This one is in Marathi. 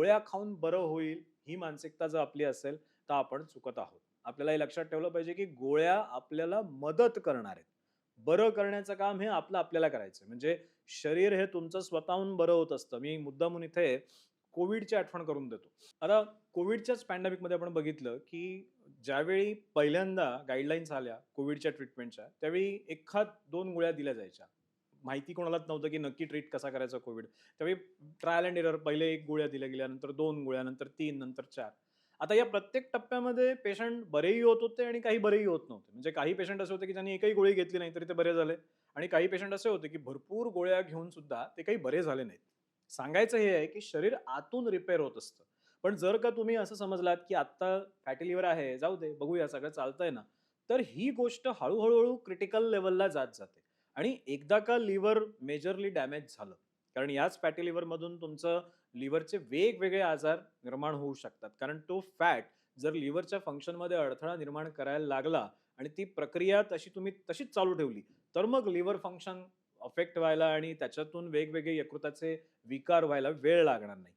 गोळ्या खाऊन बरं होईल ही मानसिकता जर आपली असेल तर आपण चुकत आहोत. आपल्याला हे लक्षात ठेवलं पाहिजे की गोळ्या आपल्याला मदत करणार आहेत. बरं करण्याचं काम हे आपलं आपल्याला करायचं म्हणजे शरीर हे तुमचं स्वतःहून बरं होत असतं. मी मुद्दामून इथे कोविडची आठवण करून देतो. आता कोविडच्याच पॅन्डेमिकमध्ये आपण बघितलं की ज्यावेळी पहिल्यांदा गाईडलाईन्स आल्या कोविडच्या ट्रीटमेंटच्या त्यावेळी एखाद दोन गोळ्या दिल्या जायच्या. माहिती कोणालाच नव्हतं की नक्की ट्रीट कसा करायचा कोविड त्यावेळी ट्रायल अँड एरर पहिले एक गोळ्या दिल्या गेल्या नंतर दोन गोळ्या नंतर तीन नंतर चार. आता या प्रत्येक टप्प्यामध्ये पेशंट बरेही होत होते आणि काही बरेही होत नव्हते. म्हणजे काही पेशंट असे होते की ज्यांनी एकही गोळी घेतली नाही तरी ते बरे झाले. आणि काही पेशंट असे होते की भरपूर गोळ्या घेऊन सुद्धा ते काही बरे झाले नाहीत. सांगायचं हे आहे की शरीर आतून रिपेअर होत असतं. पण जर का तुम्ही असं समजलात की आत्ता फॅटी लिव्हर आहे जाऊ दे बघूया सगळं चालतंय ना तर ही गोष्ट हळूहळू क्रिटिकल लेवलला जात जाते. आणि एकदा का लिव्हर मेजरली डॅमेज झालं कारण याच फॅटी लिव्हरमधून तुमचं लिव्हरचे वेगवेगळे आजार निर्माण होऊ शकतात. कारण तो फॅट जर लिव्हरच्या फंक्शनमध्ये अडथळा निर्माण करायला लागला आणि ती प्रक्रिया तशी तुम्ही तशीच चालू ठेवली तर मग लिव्हर फंक्शन अफेक्ट व्हायला आणि त्याच्यातून वेगवेगळे यकृताचे विकार व्हायला वेळ लागणार नाही.